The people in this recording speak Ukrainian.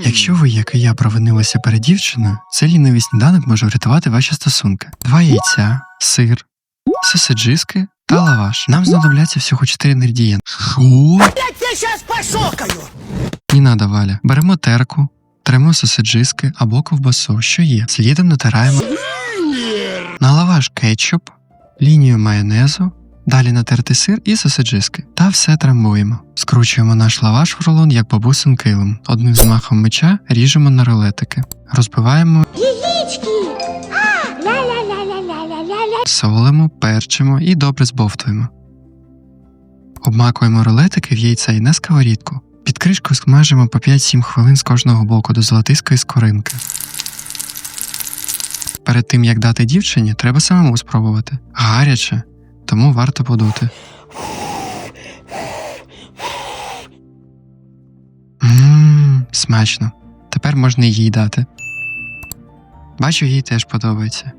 Якщо ви, як і я, провинилися перед дівчиною, цей лінивий сніданок може врятувати ваші стосунки. Два яйця, сир, сосиджиски та лаваш. Нам знадобляться всього чотири інгредієнти. Що? Я пошокаю! Ні надо, Валя. Беремо терку, тремо сосиджиски або ковбасу, що є. Слідом натираємо на лаваш кетчуп, лінію майонезу, далі натертий сир і сосиджиски. Та все трамбуємо. Скручуємо наш лаваш в рулон, як бабусин килим. Одним взмахом меча ріжемо на рулетики. Розбиваємо! А, ля-ля-ля-ля-ля-ля-ля. солимо, перчимо і добре збовтуємо. Обмакуємо рулетики в яйця і на сковорідку. Під кришкою смажимо по 5-7 хвилин з кожного боку до золотистої скоринки. Перед тим як дати дівчині, треба самому спробувати. Гаряче, тому варто подути. Ммм, смачно. Тепер можна їй дати. Бачу, їй теж подобається.